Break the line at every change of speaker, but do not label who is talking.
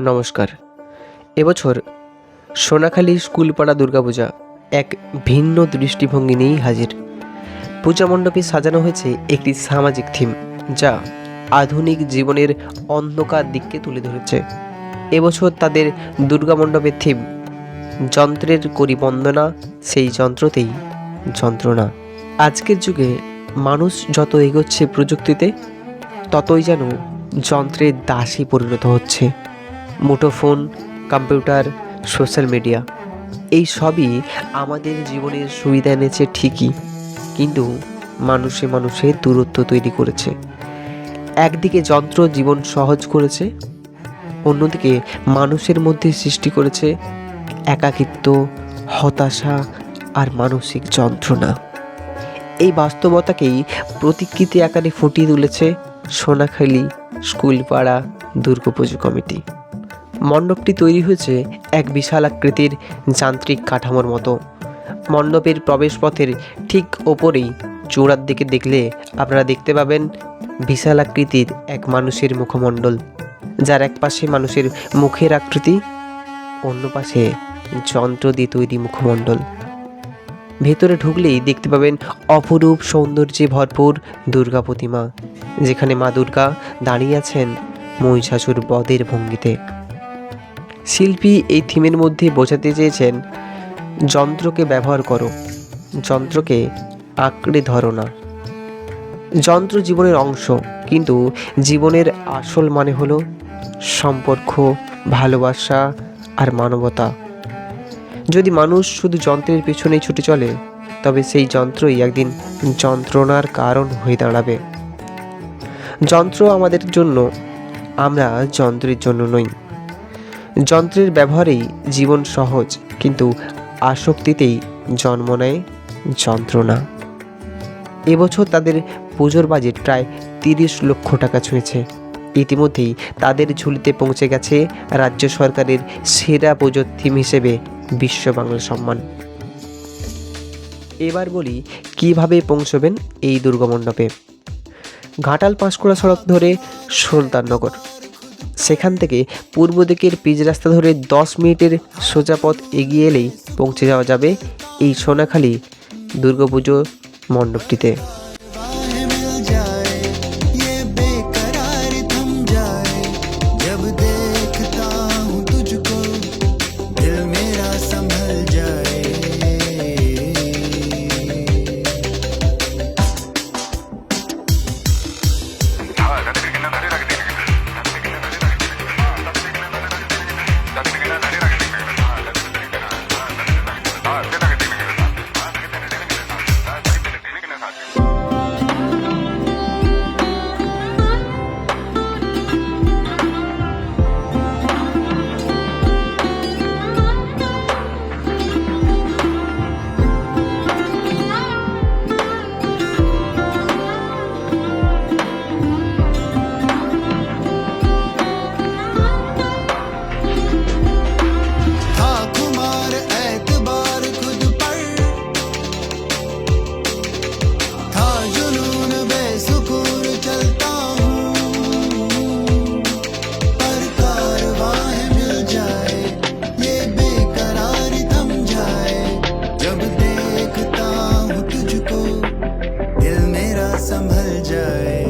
নমস্কার। এবছর সোনাখালী স্কুলপাড়া দুর্গাপূজা এক ভিন্ন দৃষ্টিভঙ্গি নিয়েই হাজির। পূজা মণ্ডপে সাজানো হয়েছে একটি সামাজিক থিম যা আধুনিক জীবনের অন্ধকার দিককে তুলে ধরেছে। এবছর তাদের দুর্গা মণ্ডপের থিম যন্ত্রের করি বন্দনা সেই যন্ত্রতেই যন্ত্রণা। আজকের যুগে মানুষ যত এগোচ্ছে প্রযুক্তিতে, ততই যেন যন্ত্রের দাসী পরিণত হচ্ছে। মুঠোফোন, কম্পিউটার, সোশ্যাল মিডিয়া, এই সবই আমাদের জীবনের সুবিধা এনেছে ঠিকই, কিন্তু মানুষে মানুষে দূরত্ব তৈরি করেছে। একদিকে যন্ত্র জীবন সহজ করেছে, অন্যদিকে মানুষের মধ্যে সৃষ্টি করেছে একাকিত্ব, হতাশা আর মানসিক যন্ত্রণা। এই বাস্তবতাকেই প্রতিকৃতি আকারে ফুটিয়ে তুলেছে সোনাখালী স্কুলপাড়া দুর্গাপুজো কমিটি। মণ্ডপটি তৈরি হয়েছে এক বিশাল আকৃতির যান্ত্রিক কাঠামোর মতো। মণ্ডপের প্রবেশপথের ঠিক ওপরেই চূড়ার দিকে দেখলে আপনারা দেখতে পাবেন বিশাল আকৃতির এক মানুষের মুখমণ্ডল, যার এক পাশে মানুষের মুখের আকৃতি অন্য পাশে যন্ত্র দিয়ে তৈরি মুখমণ্ডল। ভেতরে ঢুকলেই দেখতে পাবেন অপরূপ সৌন্দর্যে ভরপুর দুর্গা প্রতিমা, যেখানে মা দুর্গা দাঁড়িয়ে আছেন মহিষাসুর বদের ভঙ্গিতে। শিল্পী এই থিমের মধ্যে বোঝাতে চেয়েছেন, যন্ত্রকে ব্যবহার করো, যন্ত্রকে আঁকড়ে ধরো না। যন্ত্র জীবনের অংশ, কিন্তু জীবনের আসল মানে হলো সম্পর্ক, ভালোবাসা আর মানবতা। যদি মানুষ শুধু যন্ত্রের পেছনেই ছুটে চলে, তবে সেই যন্ত্রই একদিন যন্ত্রণার কারণ হয়ে দাঁড়াবে। যন্ত্র আমাদের জন্য, আমরা যন্ত্রের জন্য নই। যন্ত্রের ব্যবহারেই জীবন সহজ, কিন্তু আসক্তিতেই জন্ম নেয় যন্ত্রণা। এবছর তাদের পুজোর বাজেট প্রায় তিরিশ লক্ষ টাকা ছুঁয়েছে। ইতিমধ্যেই তাদের ঝুলিতে পৌঁছে গেছে রাজ্য সরকারের সেরা পুজোর থিম হিসেবে বিশ্ব বাংলা সম্মান। এবার বলি, কীভাবে পৌঁছবেন এই দুর্গমণ্ডপে ঘাটাল পাঁশকুড়া সড়ক ধরে সুলতাননগর। সেখান থেকে পূর্ব দিকের পিচ রাস্তা ধরে দশ মিনিটের সোজা পথ এগিয়ে এলেই পৌঁছে যাওয়া যাবে এই সোনাখালী দুর্গাপুজো মণ্ডপটিতে। संभल जाए।